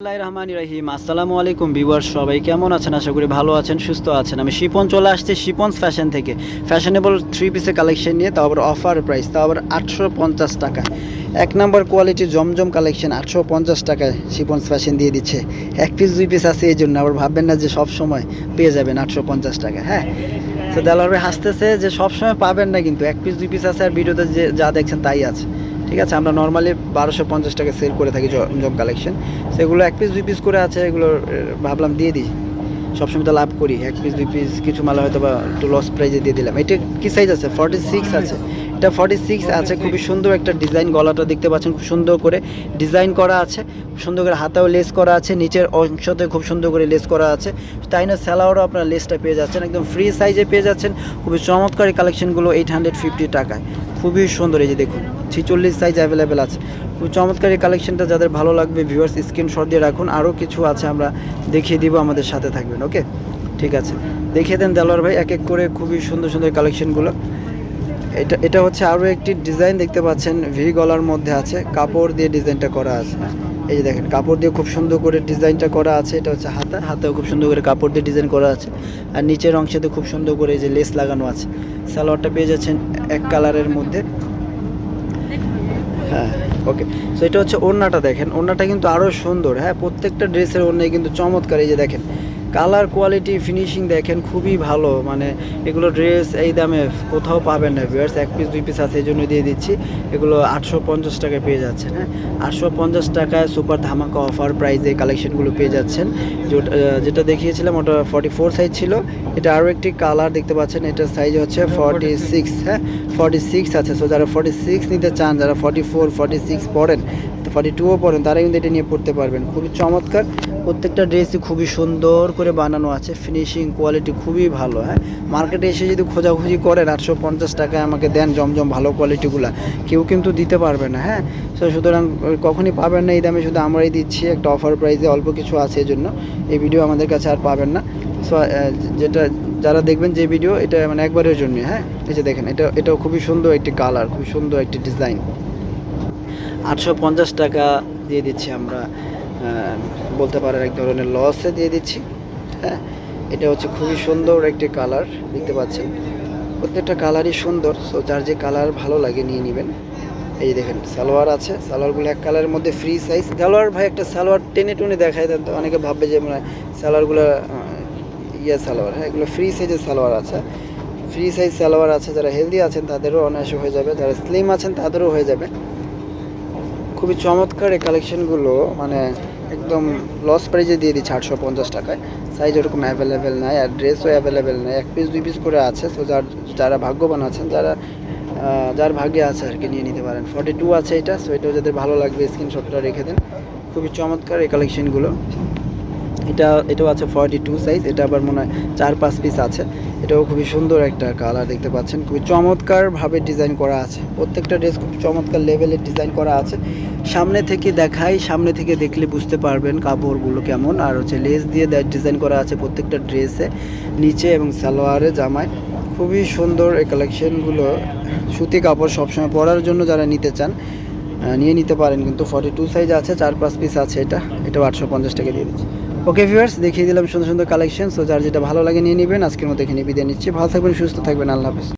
বিসমিল্লাহির রহমানির রহিম। আসসালামু আলাইকুম ভিউয়ার সবাই কেমন আছেন? আশা করি ভালো আছেন, সুস্থ আছেন। আমি শিপন চলে আসছি ফ্যাশন থেকে। ফ্যাশনেবল থ্রি পিসের কালেকশন নিয়ে আবার অফার প্রাইস আবার আটশো পঞ্চাশ টাকা। এক নম্বর কোয়ালিটি জমজম কালেকশন আটশো পঞ্চাশ টাকায় শিপন্স ফ্যাশন দিয়ে দিচ্ছে। এক পিস দুই পিস আছে এই জন্য আবার ভাববেন না যে সব সময় পেয়ে যাবেন আটশো পঞ্চাশ টাকা হ্যাঁ? তো হাসতেছে যে সব সময় পাবেন না কিন্তু, এক পিস দুই পিস আছে আর ভিডিওতে যে যা দেখছেন তাই আছে। ঠিক আছে, আমরা নর্মালি বারোশো পঞ্চাশ টাকা সেল করে থাকি জম কালেকশন সেগুলো এক পিস দুই পিস করে আছে এগুলো ভাবলাম দিয়ে দিই। সবসময় তো লাভ করি, এক পিস দুই পিস কিছু মালা হয়তো বা একটু লস প্রাইজে দিয়ে দিলাম। এটা কি সাইজ আছে? ফর্টি সিক্স আছে। এটা ফর্টি সিক্স আছে, খুবই সুন্দর একটা ডিজাইন গলাটা দেখতে পাচ্ছেন, খুব সুন্দর করে ডিজাইন করা আছে। সুন্দর করে হাতাও লেস করা আছে, নিচের অংশতে খুব সুন্দর করে লেস করা আছে। তাই না স্যালাওয়ারও আপনার লেসটা পেয়ে যাচ্ছেন, একদম ফ্রি সাইজে পেয়ে যাচ্ছেন। খুবই চমৎকার কালেকশনগুলো এইট হান্ড্রেড ফিফটি টাকায়। খুবই সুন্দর এই যে দেখুন, ছিচল্লিশ সাইজ অ্যাভেলেবেল আছে। খুব চমৎকার এই কালেকশনটা যাদের ভালো লাগবে ভিউয়ার্স স্ক্রিনশট দিয়ে রাখুন। আরও কিছু আছে আমরা দেখিয়ে দিব, আমাদের সাথে থাকবেন ওকে ঠিক আছে। দেখিয়ে দেন দেলোয়ার ভাই, এক এক করে খুবই সুন্দর সুন্দর কালেকশনগুলো এটা এটা হচ্ছে আরও একটি ডিজাইন দেখতে পাচ্ছেন, ভি গলার মধ্যে আছে, কাপড় দিয়ে ডিজাইনটা করা আছে। এই যে দেখেন, কাপড় দিয়ে খুব সুন্দর করে ডিজাইনটা করা আছে, এটা হচ্ছে হাতা, হাতেও খুব সুন্দর করে কাপড় দিয়ে ডিজাইন করা আছে। আর নিচের অংশেতে খুব সুন্দর করে এই যে লেস লাগানো আছে। সালোয়ারটা পেয়ে যাচ্ছেন এক কালারের মধ্যে। হ্যাঁ ওকে সো এটা হচ্ছে ওড়নাটা দেখেন, ওড়নাটা কিন্তু আরও সুন্দর হ্যাঁ? প্রত্যেকটা ড্রেসের ওড়নায় কিন্তু চমৎকার, এই যে দেখেন। কালার কোয়ালিটি ফিনিশিং দেখেন খুবই ভালো মানে এগুলো ড্রেস এই দামে কোথাও পাবেন না ভিউয়ার্স এক পিস দুই পিস আছে, এই জন্য দিয়ে দিচ্ছি। এগুলো আটশো পঞ্চাশ টাকায় পেয়ে যাচ্ছেন হ্যাঁ? আটশো পঞ্চাশ টাকায় সুপার ধামাকা অফার প্রাইসে কালেকশনগুলো পেয়ে যাচ্ছেন। যেটা দেখিয়েছিলাম, ওটা ফর্টি ফোর সাইজ ছিল। এটা আরও একটি কালার দেখতে পাচ্ছেন, এটার সাইজ হচ্ছে ফর্টি সিক্স হ্যাঁ? ফর্টি সিক্স আছে সো যারা ফর্টি সিক্স নিতে চান, যারা ফর্টি ফোর ফর্টি সিক্স পড়েন ফর্টি টুও পড়েন তারা কিন্তু এটা নিয়ে পড়তে পারবেন। খুবই চমৎকার। প্রত্যেকটা ড্রেসই খুবই সুন্দর করে বানানো আছে। ফিনিশিং কোয়ালিটি খুবই ভালো হ্যাঁ? মার্কেটে এসে যদি খোঁজাখুঁজি করেন, আটশো পঞ্চাশ টাকায় আমাকে দেন জমজম ভালো কোয়ালিটিগুলো কেউ কিন্তু দিতে পারবে না হ্যাঁ? সো সুতরাং কখনই পাবেন না এই দামে, শুধু আমরাই দিচ্ছি, একটা অফার প্রাইসে অল্প কিছু আছে জন্য এই ভিডিও আমাদের কাছে আর পাবেন না। সো যেটা, যারা দেখবেন যে ভিডিও এটা মানে একবারের জন্য হ্যাঁ? এই যে দেখেন, এটা, এটাও খুবই সুন্দর একটি কালার খুব সুন্দর একটি ডিজাইন আটশো পঞ্চাশ টাকা দিয়ে দিচ্ছি আমরা বলতে পারেন এক ধরনের লসে দিয়ে দিচ্ছি হ্যাঁ? এটা হচ্ছে খুবই সুন্দর একটি কালার দেখতে পাচ্ছেন। প্রত্যেকটা কালারই সুন্দর সো যার যে কালার ভালো লাগে নিয়ে নেবেন। এই যে দেখেন, সালোয়ার আছে, সালোয়ারগুলো এক কালারের মধ্যে ফ্রি সাইজ সালোয়ার ভাই, একটা সালোয়ার টেনে টুনে দেখায় তো, অনেকে ভাববে যে মানে সালোয়ারগুলো ইয়ে সালোয়ার হ্যাঁ এগুলো ফ্রি সাইজের সালোয়ার আছে। ফ্রি সাইজ সালোয়ার আছে, যারা হেলদি আছেন, তাদেরও অনায়াসে হয়ে যাবে। যারা স্লিম আছেন, তাদেরও হয়ে যাবে। খুবই চমৎকার এই কালেকশনগুলো মানে একদম লস প্রাইজে দিয়ে দিচ্ছে আটশো পঞ্চাশ টাকায়। সাইজ ওরকম অ্যাভেলেবেল নাই, আর ড্রেসও অ্যাভেলেবেল নাই। এক পিস দুই পিস করে আছে, তো যার, যারা ভাগ্যবান আছেন, যারা যার ভাগ্যে আছে আর কি, নিয়ে নিতে পারেন। ফর্টি টু আছে এটা সো এটাও যাদের ভালো লাগবে স্ক্রিনশটটা রেখে দেন। খুবই চমৎকার এই কালেকশনগুলো এটা, এটাও আছে ফর্টি টু সাইজ এটা আবার মনে হয় চার পাঁচ পিস আছে। এটাও খুবই সুন্দর একটা কালার দেখতে পাচ্ছেন। খুবই চমৎকারভাবে ডিজাইন করা আছে। প্রত্যেকটা ড্রেস খুব চমৎকার লেভেলের ডিজাইন করা আছে। সামনে থেকে দেখাই, সামনে থেকে দেখলে বুঝতে পারবেন কাপড়গুলো কেমন। আর হচ্ছে লেস দিয়ে ডিজাইন করা আছে প্রত্যেকটা ড্রেসে নিচে এবং সালোয়ারে, জামায়। খুবই সুন্দর এই কালেকশনগুলো সুতি কাপড় সবসময় পরার জন্য যারা নিতে চান নিয়ে নিতে পারেন। কিন্তু ফর্টি টু সাইজ আছে, চার পাঁচ পিস আছে এটা। এটাও আটশো পঞ্চাশ টাকা দিয়ে দিচ্ছি। ওকে ভিউয়ার্স দেখিয়ে দিলাম সুন্দর সুন্দর কালেকশন সো যার যেটা ভালো লাগে নিয়ে নেবেন, আজকের মতো এখানে বিদায় নিচ্ছি। ভালো থাকবেন, সুস্থ থাকবেন, আল্লাহ হাফেজ।